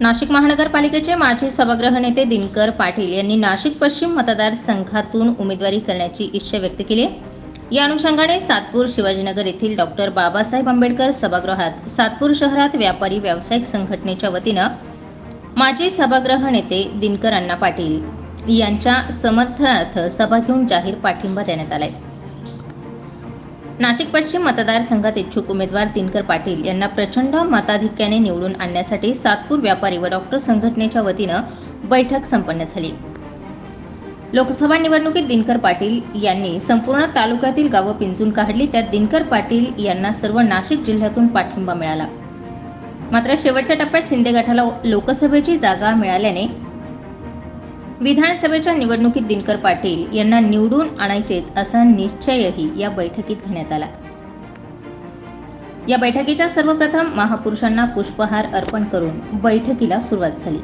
नाशिक महानगरपालिकेचे माजी सभागृह नेते दिनकर पाटील यांनी नाशिक पश्चिम मतदारसंघातून उमेदवारी करण्याची इच्छा व्यक्त केली आहे. या अनुषंगाने सातपूर शिवाजीनगर येथील डॉक्टर बाबासाहेब आंबेडकर सभागृहात सातपूर शहरात व्यापारी व्यावसायिक संघटनेच्या वतीनं माजी सभागृह नेते दिनकर अण्णा पाटील यांच्या समर्थनार्थ सभा घेऊन जाहीर पाठिंबा देण्यात आलाय नाशिक पश्चिम मतदारसंघात इच्छुक उमेदवार दिनकर पाटील यांना प्रचंड मताधिक्याने निवडून आणण्यासाठी सातपूर व्यापारी व डॉक्टर संघटनेच्या वतीनं बैठक संपन्न झाली. लोकसभा निवडणुकीत दिनकर पाटील यांनी संपूर्ण तालुक्यातील गावं पिंजून काढली त्यात दिनकर पाटील यांना सर्व नाशिक जिल्ह्यातून पाठिंबा मिळाला. मात्र शेवटच्या टप्प्यात शिंदे गटाला लोकसभेची जागा मिळाल्याने विधानसभेच्या निवडणुकीत दिनकर पाटील यांना निवडून आणायचेच असा निश्चयही या बैठकीत घेण्यात आला. या बैठकीच्या सर्वप्रथम महापुरुषांना पुष्पहार अर्पण करून बैठकीला सुरुवात झाली.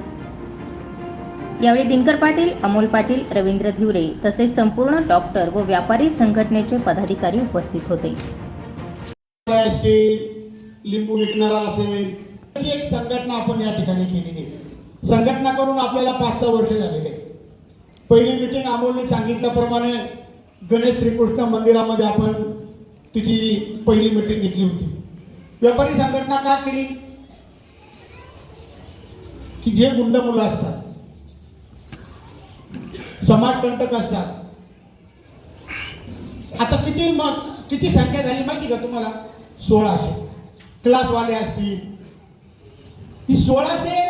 यावेळी दिनकर पाटील अमोल पाटील रवींद्र धिवरे तसेच संपूर्ण डॉक्टर व व्यापारी संघटनेचे पदाधिकारी उपस्थित होते. लिंबू विकणारा असेल एक संघटना आपण या ठिकाणी केलेली संघटना करून आपल्याला पाच सहा वर्ष झालेले पहिली मिटिंग अमोलने सांगितल्याप्रमाणे गणेश श्रीकृष्ण मंदिरामध्ये आपण तिची पहिली मिटिंग घेतली होती. व्यापारी संघटना का केली? की जे गुंड मुलं असतात समाजकंटक असतात. आता किती मग किती संख्या झाली माहिती का तुम्हाला? सोळाशे. क्लासवाले असतील. ही सोळाशे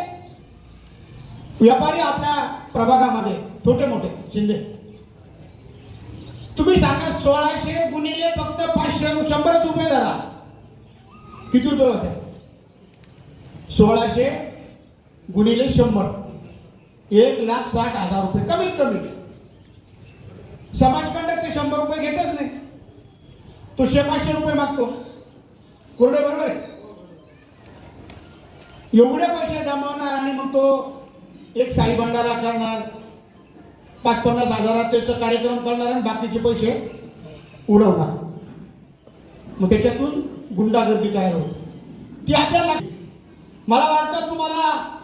व्यापारी आपल्या प्रभागामध्ये छोटे मोठे शिंदे. तुम्ही सांगा सोळाशे गुणिले फक्त पाचशे शंभरच रुपये धरा. किती रुपये होते? सोळाशे गुणिले शंभर. एक लाख साठ हजार रुपये कमीत कमी. समाजकंडक ते शंभर रुपये घेतच नाही. तो शे पाचशे रुपये मागतो. कोरडे बरोबर आहे? एवढे पैसे जमवणार आणि मग तो एक साई भंडारा करणार. पाच पन्नास हजारात त्याचा कार्यक्रम करणार आणि बाकीचे पैसे उडवणार. मग त्याच्यातून गुंडागर्दी तयार होते. ती आपल्याला मला वाटतं तुम्हाला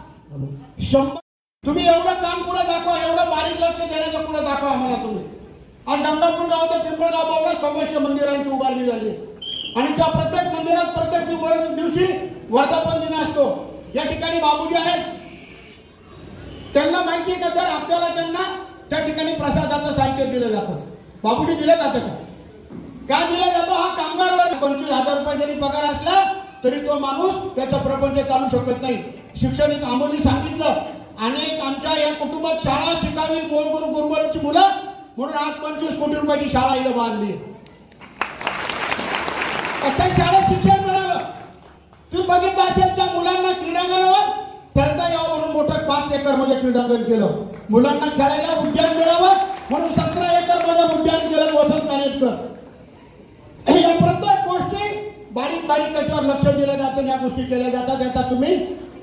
शंभर तुम्ही एवढं काम पुढे दाखवा एवढं बारीक लक्ष देण्याचं पुढे दाखवा आम्हाला तुम्ही. आज गंगापूर गाव ते पिंपळगाव गावला सव्वाशे मंदिरांची उभारणी झाली. आणि त्या प्रत्येक मंदिरात प्रत्येक दिवशी वर्धापन दिन असतो. या ठिकाणी बाबूजी आहेत. त्यांना माहिती आहे का? जर आपल्याला त्यांना त्या ठिकाणी प्रसादाचं साहित्य दिलं जातं. बाबुटी दिलं जातं का? काय दिला जातो? हा कामगार वर्ग. पंचवीस हजार रुपये जरी पगार असला तरी तो माणूस त्याचा प्रपंच चालू शकत नाही. शिक्षण आमोनी सांगितलं. अनेक आमच्या या कुटुंबात शाळा शिकावी गोरगोर गुरुबरची मुलं म्हणून आज पंचवीस कोटी रुपयाची शाळा इथं बांधली. आता शाळेत शिक्षण मिळावं तुम्ही बघितलं असेल त्या मुलांना क्रीडांगणावर? करता यावं म्हणून मोठं पाच एकरमध्ये क्रीडांगण केलं. मुलांना खेळायला उद्यान मिळावं म्हणून सतरा एकरमध्ये उद्यान केलं वसंत कानेटकर या प्रत्येक गोष्टी बारीक बारीक त्याच्यावर लक्ष दिलं जातं या गोष्टी केल्या जातात त्याचा तुम्ही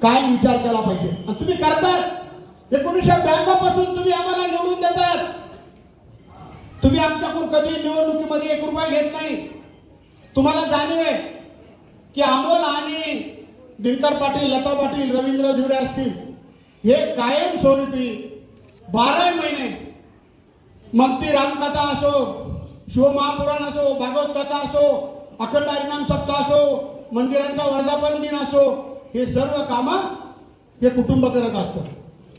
काय विचार केला पाहिजे. आणि तुम्ही करतात. एकोणीसशे ब्याण्णवपासून तुम्ही आम्हाला निवडून देतात. तुम्ही आमच्याकडून कधी निवडणुकीमध्ये एक रुपया घेत नाही. तुम्हाला जाणीव आहे की अमोल आणि दिनकर पाटील लता पाटील रवींद्र जुडे असतील. हे कायम स्वरूपी बाराही महिने मग ती रामकथा असो शिवमहापुराण असो भागवत कथा असो अखंड हरिनाम सप्ताह असो मंदिरांचा वर्धापन दिन असो हे सर्व कामं हे कुटुंब करत असतं.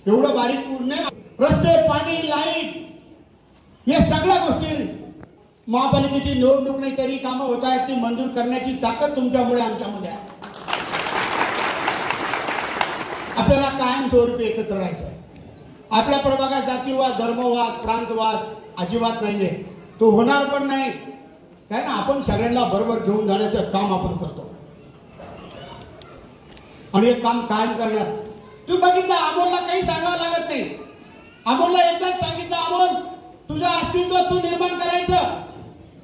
एवढं बारीक पूर्ण रस्ते पाणी लाइट हे सगळ्या गोष्टी महापालिकेची निवडणूक नाही तरी कामं होत आहेत ती मंजूर करण्याची ताकद तुमच्यामुळे आमच्यामध्ये आहे. आपल्याला कायम स्वरूपी एकत्र राहायचं आहे. आपल्या प्रभागात जातीवाद धर्मवाद प्रांतवाद अजिबात नाहीये. तो होणार पण नाही. काय ना आपण सगळ्यांना बरोबर घेऊन जाण्याचं काम आपण करतो. आणि हे काम कायम करणार तू बघितलं अमोलला काही सांगावं लागत नाही. अमोलला एकदाच सांगितलं अमोल तुझं अस्तित्व तू निर्माण करायचं.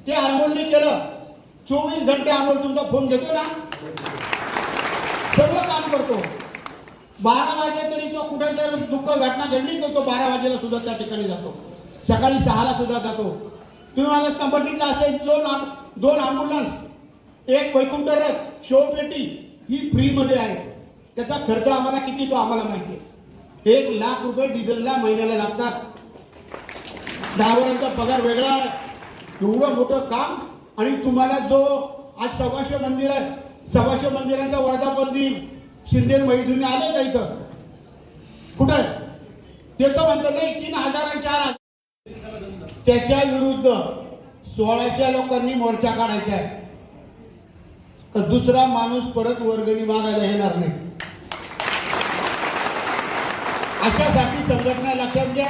ते अमोलने केलं. चोवीस घंटे अमोल तुमचा फोन घेतो ना. सर्व काम करतो. बारा वाजे तरी तो कुठे जर दुःख घटना घडली तर तो बारा वाजेला सुद्धा त्या ठिकाणी जातो. सकाळी सहाला सुद्धा जातो. तुम्ही मला कंपनीचा असेल दोन दोन अँब्युलन्स एक वैकुंठ रथ शोपेटी ही फ्री मध्ये आहे. त्याचा खर्च आम्हाला किती तो आम्हाला माहिती आहे. एक लाख रुपये डिझेलला महिन्याला लागतात. ड्रायव्हरांचा पगार वेगळा आहे. एवढं मोठं काम आणि तुम्हाला जो आज सव्वाशे मंदिर आहे सव्वाशे मंदिरांचा वर्धापन दिन शिंदे मैदुनी आले का इथं? कुठं? ते तर म्हणतात नाही तीन हजार आणि चार हजार. त्याच्या विरुद्ध सोळाशे लोकांनी मोर्चा काढायचा आहे. तर दुसरा माणूस परत वर्गणी मागायला येणार नाही. अशासाठी संघटना लक्षात घ्या.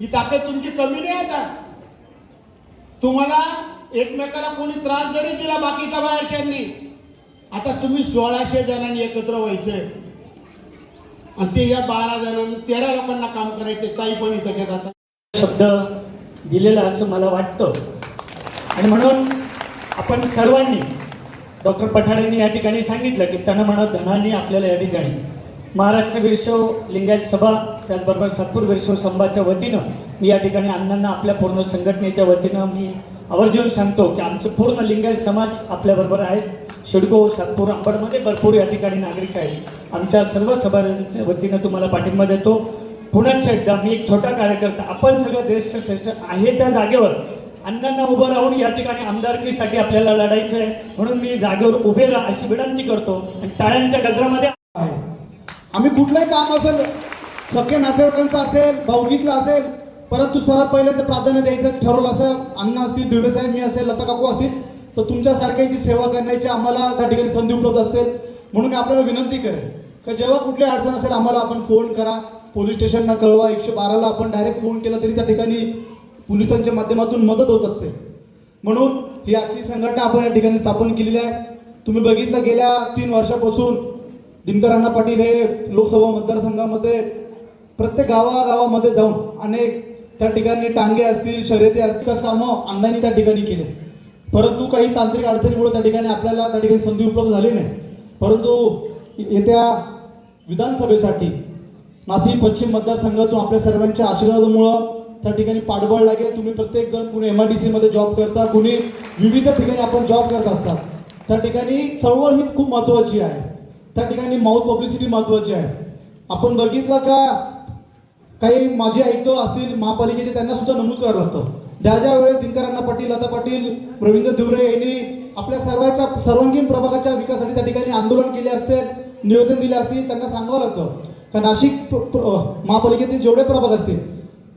ही ताकद तुमची कमी नाही आता. तुम्हाला एकमेकाला कोणी त्रास जरी दिला बाकीच्या बाहेरच्यांनी आता तुम्ही सोळाशे जणांनी एकत्र व्हायचंय. आणि ते या बारा जणांनी तेरा लोकांना काम करायचे काही पण इथं घेत आता. शब्द दिलेला असं मला वाटतं. आणि म्हणून आपण सर्वांनी डॉक्टर पठारेंनी या ठिकाणी सांगितलं की त्यांना म्हणत धनांनी आपल्याला या ठिकाणी. महाराष्ट्र वीरशैव लिंगायत सभा त्याचबरोबर सातपूर वीरशैव संभाच्या वतीनं मी या ठिकाणी अण्णांना आपल्या पूर्ण संघटनेच्या वतीनं मी आवर्जून सांगतो की आमचं पूर्ण लिंगायत समाज आपल्याबरोबर आहेत शिडको सातपूर अंबडमध्ये भरपूर या ठिकाणी नागरिक आहेत. आमच्या सर्व सभाच्या वतीनं तुम्हाला पाठिंबा देतो. पुन्हा एकदा मी एक छोटा कार्यकर्ता आपण सगळं ज्येष्ठ श्रेष्ठ आहे त्या जागेवर अण्णांना उभं राहून या ठिकाणी आमदारकीसाठी आपल्याला लढायचं आहे. म्हणून मी जागेवर उभे राहा अशी विनंती करतो आणि टाळ्यांच्या गजरामध्ये आहे. आम्ही कुठलंही काम असेल सख्या नातेवाईकांचं असेल भाऊगीतलं असेल परंतु सर्वात पहिले तर प्राधान्य द्यायचं ठरवलं असेल. अण्णा असतील दिवरे साहेब मी असेल लता काकू असतील. तर तुमच्यासारख्याची सेवा करण्याची आम्हाला त्या ठिकाणी संधी उपलब्ध असते म्हणून मी आपल्याला विनंती करेन. का जेव्हा कुठली अडचण असेल आम्हाला आपण फोन करा. पोलीस स्टेशनला कळवा. एकशे बाराला आपण डायरेक्ट फोन केला तरी त्या ठिकाणी पोलिसांच्या माध्यमातून मदत होत असते. म्हणून ही आजची संघटना आपण या ठिकाणी स्थापन केलेली आहे. तुम्ही बघितलं गेल्या तीन वर्षापासून दिनकर अण्णा पाटील हे लोकसभा मतदारसंघामध्ये प्रत्येक गावागावामध्ये जाऊन अनेक त्या ठिकाणी टांगे असतील शर्यती असतील कसं कामं अण्णांनी त्या ठिकाणी केले. परंतु काही तांत्रिक अडचणीमुळे त्या ठिकाणी आपल्याला त्या ठिकाणी संधी उपलब्ध झाली नाही. परंतु येत्या विधानसभेसाठी नाशिक पश्चिम मतदारसंघातून आपल्या सर्वांच्या आशीर्वादामुळं त्या ठिकाणी पाठबळ लागेल. तुम्ही प्रत्येक जण कुणी एम आय डी सीमध्ये जॉब करता कुणी विविध ठिकाणी आपण जॉब करत असतात. त्या ठिकाणी चळवळ ही खूप महत्वाची आहे. त्या ठिकाणी माउथ पब्लिसिटी महत्वाची आहे. आपण बघितलं का काही माझे ऐकतो असतील महापालिकेचे त्यांना सुद्धा नमूद करावं लागतं. ज्या ज्या वेळेस दिनकरांना पाटील लता पाटील रवींद्र धुरे यांनी आपल्या सर्वांच्या सर्वांगीण प्रभागाच्या विकासासाठी त्या ठिकाणी आंदोलन केले असतील निवेदन दिले असतील त्यांना सांगावं लागतं. का नाशिक महापालिकेतील जेवढे प्रभाग असतील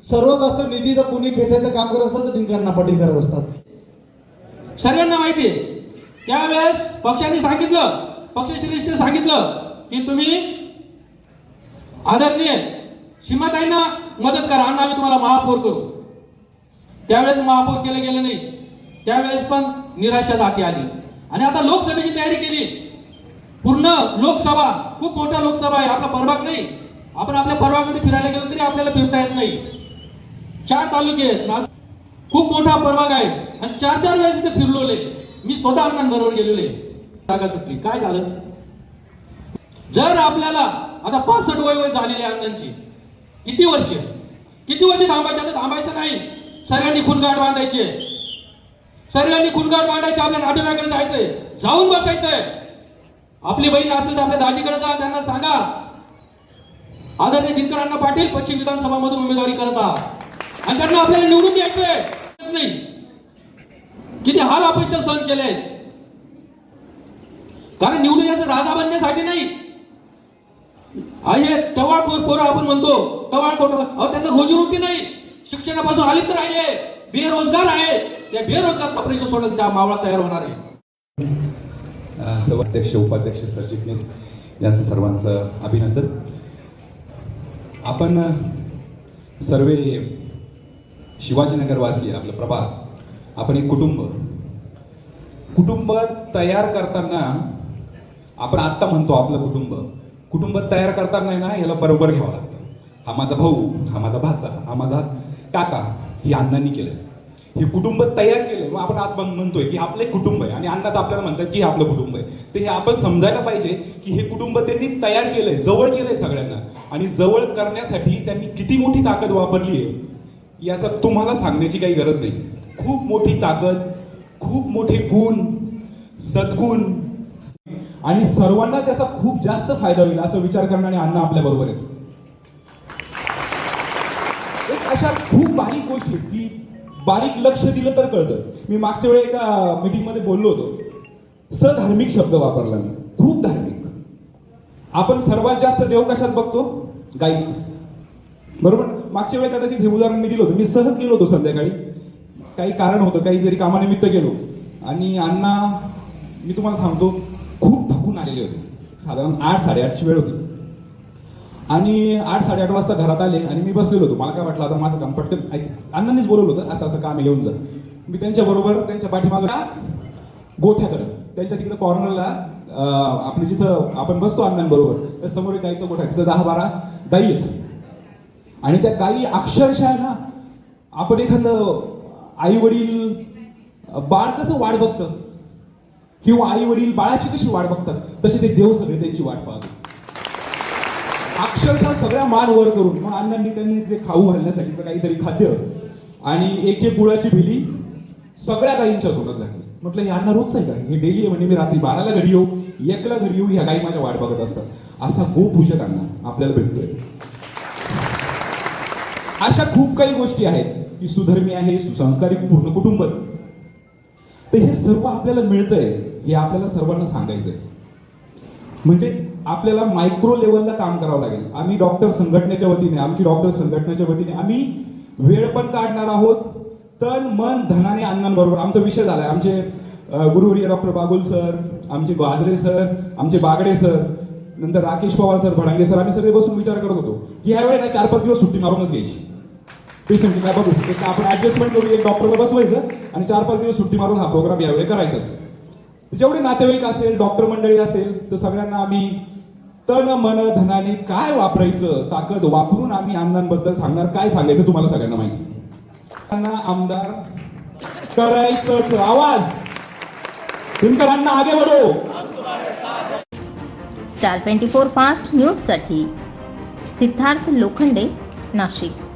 सर्वात जास्त निधी जर कोणी खेचायचं काम करत असेल तर दिनकरांना पाटील करत असतात. सगळ्यांना माहिती आहे. त्यावेळेस पक्षाने सांगितलं पक्षश्रेष्ठ सांगितलं की तुम्ही आदरणीय सीमाताईंना मदत करा. आणि आम्ही तुम्हाला महापौर करू. त्यावेळेस महापौर केलं गेलं नाही. त्यावेळेस पण निराशा जाती आली. आणि आता लोकसभेची तयारी केली. पूर्ण लोकसभा खूप मोठा लोकसभा आहे. आपला परभाग नाही. आपण आपल्या प्रभागामध्ये फिरायला गेलो तरी आपल्याला फिरता येत नाही. चार तालुके आहेत. खूप मोठा परभाग आहे. आणि चार चार वेळेस इथे फिरलोले. मी स्वतः अण्णांबरोबर गेलेले. जागा सुटली. काय झालं? जर आपल्याला आता पासष्ट वय वय झालेली आहे अण्णांची किती वर्ष? किती वर्ष थांबायचे? आता थांबायचं नाही. सर्वांनी खुणगाठ बांधायची. आहे. सर्वांनी खुणगाठ बांधायची आपल्या नातेवाईकडे जायचंय जाऊन बसायचंय आपली बहीण असेल तर आपल्या दाजीकडे जा त्यांना सांगा. आदरणीय दिनकरांना पाटील पश्चिम विधानसभा मधून उमेदवारी करता. आणि त्यांना आपल्याला निवडून द्यायचंय. नाही. किती हाल अपयश सहन केले. कारण निवडून याचं राजा बनण्यासाठी नाही. आहे टवाळखोर पोरं आपण म्हणतो. टवाळखोर अहो त्यांना रोजीरोटी नाही. शिक्षणापासून अलिप्त राहिले. बेरोजगार आहेत त्या बेरोजगार कपड्याच्या सोडण्यासाठी त्या मावळा तयार होणार आहे. सर्व अध्यक्ष उपाध्यक्ष सरचिटणीस यांचं सर्वांचं अभिनंदन. आपण सर्व शिवाजीनगरवासी आपलं प्रभाग आपण एक कुटुंब. कुटुंब तयार करताना आपण आत्ता म्हणतो आपलं कुटुंब. कुटुंब तयार करताना ना याला बरोबर घ्यावं लागतं. हा माझा भाऊ हा माझा भाचा हा माझा काका ही अण्णांनी केलं हे कुटुंब तयार केलंय. मग आपण आज म्हणतोय की आपलं एक कुटुंब आहे. आणि अण्णाच आपल्याला म्हणतात की हे आपलं कुटुंब आहे. तर हे आपण समजायला पाहिजे की हे कुटुंब त्यांनी तयार केलंय जवळ केलंय सगळ्यांना. आणि जवळ करण्यासाठी त्यांनी किती मोठी ताकद वापरली आहे याचा तुम्हाला सांगण्याची काही गरज नाही. खूप मोठी ताकद खूप मोठे गुण सद्गुण आणि सर्वांना त्याचा खूप जास्त फायदा होईल असा विचार करणारे अण्णा आपल्या बरोबर आहेत. अशा खूप बारीक गोष्टी आहेत की बारीक लक्ष दिलं तर कळतं. मी मागच्या वेळी एका मीटिंगमध्ये बोललो होतो. सधार्मिक शब्द वापरला मी. खूप धार्मिक. आपण सर्वात जास्त देव कशात बघतो? गाईत. बरोबर? मागच्या वेळी कदाचित हे उदाहरण मी दिलं होतं. मी सहज गेलो होतो संध्याकाळी. काही कारण होतं काहीतरी कामानिमित्त गेलो. आणि अण्णा मी तुम्हाला सांगतो खूप थकून आलेले होते. साधारण आठ साडेआठची वेळ होती. आणि आठ साडेआठ वाजता घरात आले आणि मी बसलेलो होतो. मला काय वाटलं आता माझं काम पटकन ऐक. अण्णांनीच बोलवलं होतं असं असं काम येऊन जा. मी त्यांच्या बरोबर त्यांच्या पाठीमागं गोठ्याकडे त्यांच्या तिकडे कॉर्नरला आपली जिथं आपण बसतो अण्णांबरोबर त्या समोर एक गाईचं गोठा तिथं दहा बारा गाई आहेत. आणि त्या गाई अक्षरशः आहे ना आपण एखादं आई वडील बाळ कसं वाट बघतं? किंवा आई वडील बाळाची कशी वाट बघतात? तसे ते देव सगळे त्यांची वाट पाहतात. अक्षरशः सगळ्या मान वर करून मग अण्णांनी त्यांनी ते खाऊ घालण्यासाठीचं काहीतरी खाद्य आणि एक एक गुळाची भिली सगळ्या गायींच्या तोंडात घातली म्हटलं हे अण्णा रोजच आहे का? हे डेली आहे म्हणजे मी रात्री बाराला घरी येऊ एकला घरी येऊ ह्या गायी माझ्या वाट बघत असतात. असा गोपूजक अण्णा आपल्याला भेटतोय. अशा खूप काही गोष्टी आहेत की सुधर्मी आहे सुसंस्कारी पूर्ण कुटुंबच. तर हे सर्व आपल्याला मिळतंय हे आपल्याला सर्वांना सांगायचंय. म्हणजे आपल्याला मायक्रो लेवलला काम करावं लागेल. आम्ही डॉक्टर संघटनेच्या वतीने आमची डॉक्टर संघटनेच्या वतीने आम्ही वेळ पण काढणार आहोत. तन मन धनाने अण्णांबरोबर आमचा विषय झालाय. आमचे अं, गुरुवर्य डॉक्टर बागुल सर आमचे गाजरे सर आमचे बागडे सर नंतर राकेश पवार सर भडांगे सर आम्ही सगळे बसून विचार करत होतो की ह्यावेळी ना चार पाच दिवस सुट्टी मारूनच घ्यायची. पेशंटची काय बघू. एक आपण ऍडजस्टमेंट करू एक डॉक्टरला बसवायचं आणि चार पाच दिवस सुट्टी मारून हा प्रोग्राम यावेळी करायचाच. जेवढे नातेवाईक असेल डॉक्टर मंडळी असेल तर सगळ्यांना आम्ही तन मन धनाने काय वापरायचं? ताकद वापरून आम्ही आमदारांबद्दल सांगणार. काय सांगायचं तुम्हाला सगळ्यांना माहिती? त्यांना आमदार करायचंच आवाज. दिनकरांना आगे बढो स्टार ट्वेंटी फोर फास्ट न्यूजसाठी सिद्धार्थ लोखंडे नाशिक.